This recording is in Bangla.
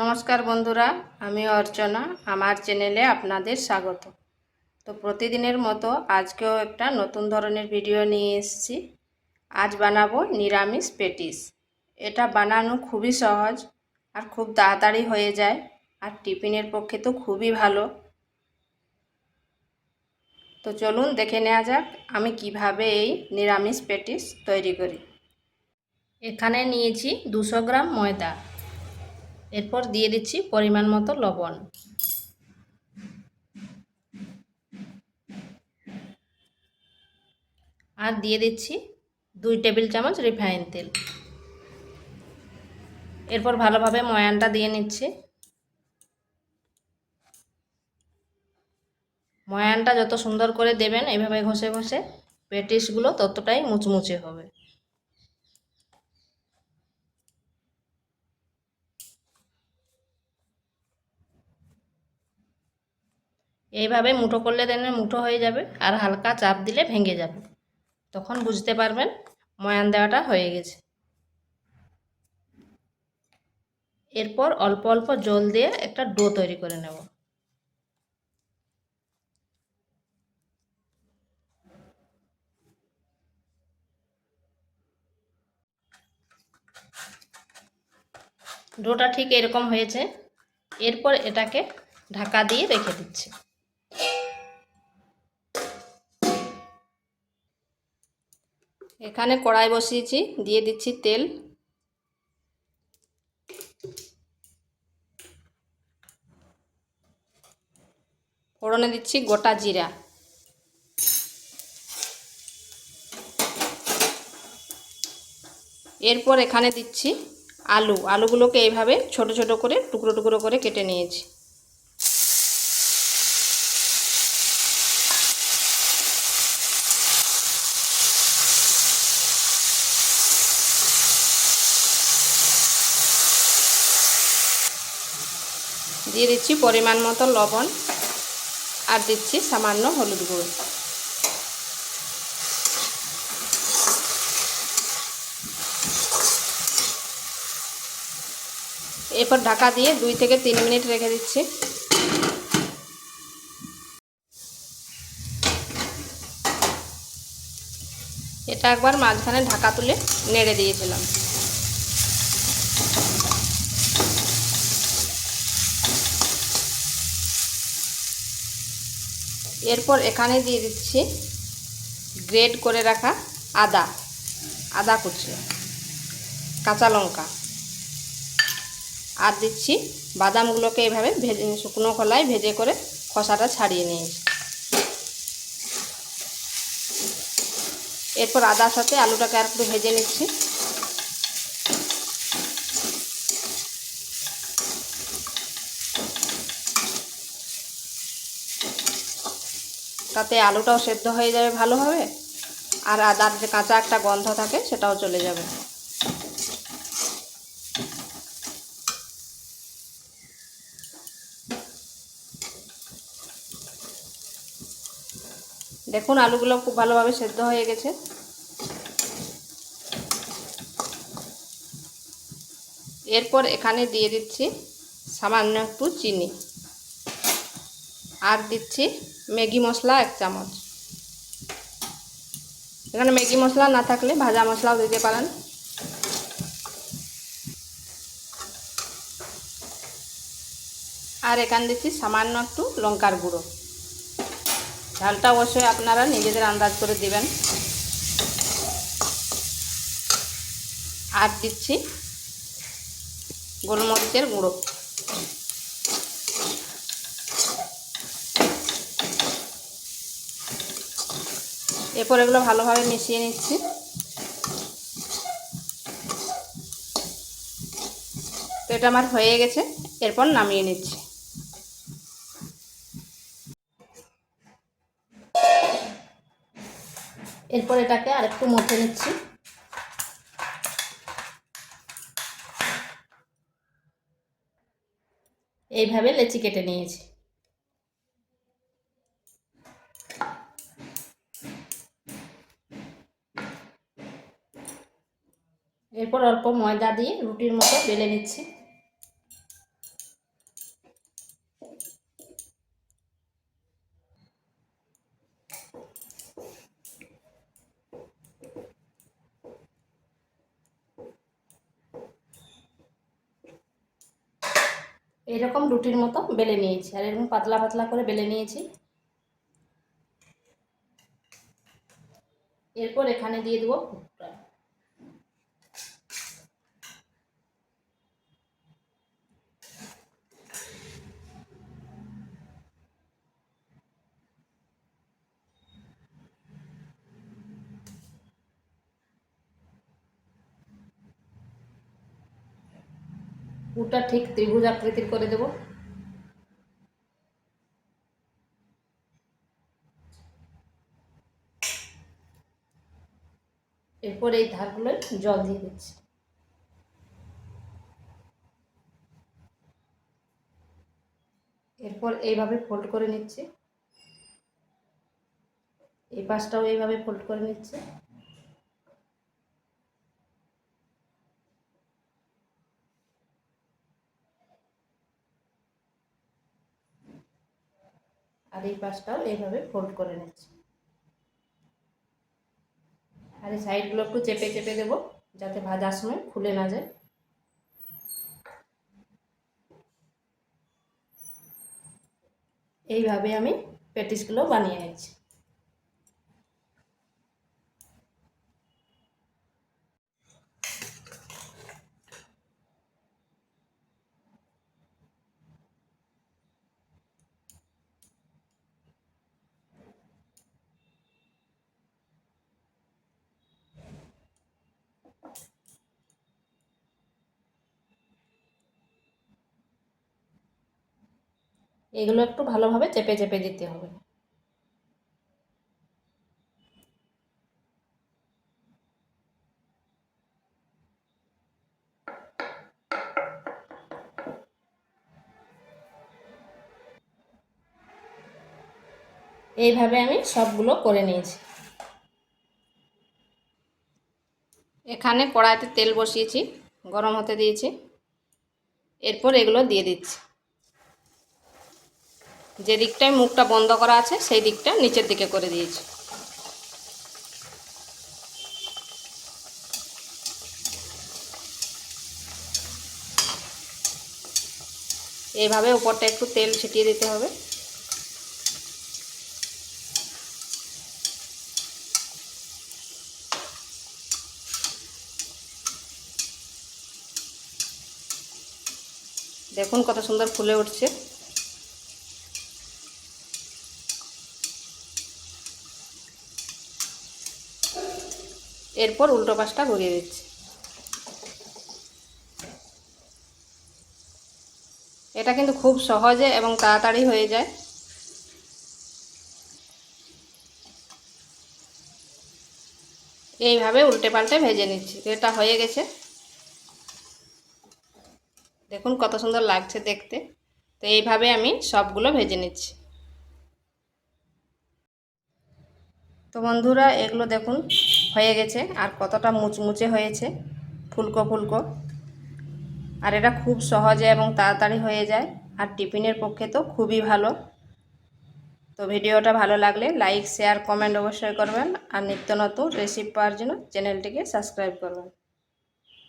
নমস্কার বন্ধুরা, আমি অর্চনা, আমার চ্যানেলে আপনাদের স্বাগত। তো প্রতিদিনের মতো আজকেও একটা নতুন ধরনের ভিডিও নিয়ে এসেছি। আজ বানাবো নিরামিষ পেটিস। এটা বানানো খুবই সহজ আর খুব তাড়াতাড়ি হয়ে যায় আর টিফিনের পক্ষে তো খুবই ভালো। তো চলুন দেখে নেওয়া যাক আমি কীভাবে এই নিরামিষ পেটিস তৈরি করি। এখানে নিয়েছি দুশো গ্রাম ময়দা। এরপর দিয়ে দিচ্ছি পরিমাণ মতো লবণ। আর দিয়ে দিচ্ছি দুই টেবিল চামচ রিফাইন তেল। এরপর ভালোভাবে ময়ানটা দিয়ে নিচ্ছি। ময়ানটা যত সুন্দর করে দেবেন এইভাবে ঘষে ঘষে পেটিসগুলো ততটাই মুচমুচে হবে। এইভাবে মুঠো করলে দেন মুঠো হয়ে যাবে আর হালকা চাপ দিলে ভেঙে যাবে। তখন বুঝতে পারবেন ময়ান দেওয়াটা হয়ে গেছে। এরপর অল্প অল্প জল দিয়ে একটা ডো তৈরি করে নেব। ডোটা ঠিক এরকম হয়েছে। এরপর এটাকে ঢাকা দিয়ে রেখে দিচ্ছি। এখানে কড়াই বসিয়েছি, দিয়ে দিচ্ছি তেল। ফোড়নে দিচ্ছি গোটা জিরা। এরপর এখানে দিচ্ছি আলু। আলুগুলোকে এইভাবে ছোট ছোট করে, টুকরো টুকরো করে কেটে নিয়েছি। দিয়ে দিচ্ছি পরিমাণ মতো লবণ আর দিচ্ছি সামান্য হলুদ গুঁড়ো। এরপর ঢাকা দিয়ে দুই থেকে তিন মিনিট রেখে দিচ্ছি। এটা একবার মাঝখানে ঢাকা তুলে নেড়ে দিয়েছিলাম। এরপর এখানে দিয়ে দিচ্ছি গ্রেড করে রাখা আদা আদা কুচি, কাঁচা লঙ্কা। আর দিচ্ছি বাদামগুলোকে এভাবে ভেজে, শুকনো খোলায় ভেজে করে খসাটা ছাড়িয়ে নিয়েছি এরপর আদার সাথে আলুটাকে আর একটু ভেজে নিচ্ছি। তাতে আলুটাও সেদ্ধ হয়ে যাবে ভালোভাবে, আর আদার যে কাঁচা একটা গন্ধ থাকে সেটাও চলে যাবে। দেখুন আলুগুলো খুব ভালোভাবে সেদ্ধ হয়ে গেছে। এরপর এখানে দিয়ে দিচ্ছি সামান্য একটু চিনি। আর দিচ্ছি ম্যাগি মশলা এক চামচ। এখানে ম্যাগি মশলা না থাকলে ভাজা মশলাও দিতে পারেন। আর এখানে দিচ্ছি সামান্য একটু লঙ্কার গুঁড়ো। ঝালটা অবশ্যই আপনারা নিজেদের আন্দাজ করে দিবেন। আর দিচ্ছি গোলমরিচের গুঁড়ো। এরপর এগুলো ভালোভাবে মিশিয়ে নিচ্ছি। তো এটা আমার হয়ে গেছে, এরপর নামিয়ে নিচ্ছি। এরপর এটাকে আরেকটু মথে নিচ্ছি। এইভাবে লেচি কেটে নিয়েছি। এরপর অল্প ময়দা দিয়ে রুটির মতো বেলে নিচ্ছি। এরকম রুটির মতো বেলে নিয়েছি, আর এরকম পাতলা পাতলা করে বেলে নিয়েছি। এরপর এখানে দিয়ে দেবো পুরটা ঠিক ত্রিভুজ আকৃতির করে দেব। এরপর এই ধারগুলোয় জল দিয়ে দিচ্ছি। এরপর এইভাবে ফোল্ড করে নিচ্ছি। এই পাশটাও এইভাবে ফোল্ড করে নিচ্ছে। আর এই পাশটাও এইভাবে ফোল্ড করে নিচ্ছি। আর এই সাইডগুলো একটু চেপে চেপে দেবো, যাতে ভাজার সময় খুলে না যায়। এইভাবে আমি প্যাটিসগুলো বানিয়ে নিচ্ছি। এগুলো একটু ভালোভাবে চেপে চেপে দিতে হবে। এইভাবে আমি সবগুলো করে নিয়েছি। এখানে কড়াইতে তেল বসিয়েছি, গরম হতে দিয়েছি। এরপর এগুলো দিয়ে দিচ্ছি। যে দিকটায় মুখটা বন্ধ করা আছে, সেই দিকটা নিচের দিকে করে দিয়েছি। এইভাবে উপরটা একটু তেল ছিটিয়ে দিতে হবে। দেখুন কত সুন্দর ফুলে উঠছে। এরপর উল্টো পাশটা ঘুরিয়ে দিচ্ছি। এটা কিন্তু খুব সহজে এবং তাড়াতাড়ি হয়ে যায়। এইভাবে উল্টে পাল্টে ভেজে নিচ্ছি। এটা হয়ে গেছে। দেখুন কত সুন্দর লাগছে দেখতে। তো এইভাবে আমি সবগুলো ভেজে নিচ্ছি। তো বন্ধুরা, এগুলো দেখুন হয়ে গেছে আর কতটা মুচমুচে হয়েছে, ফুলকো ফুলকো। আর এটা খুব সহজে এবং তাড়াতাড়ি হয়ে যায় আর টিফিনের পক্ষে তো খুবই ভালো। তো ভিডিওটা ভালো লাগলে লাইক, শেয়ার, কমেন্ট অবশ্যই করবেন। আর নিত্য নতুন রেসিপি পাওয়ার জন্য চ্যানেলটিকে সাবস্ক্রাইব করবেন।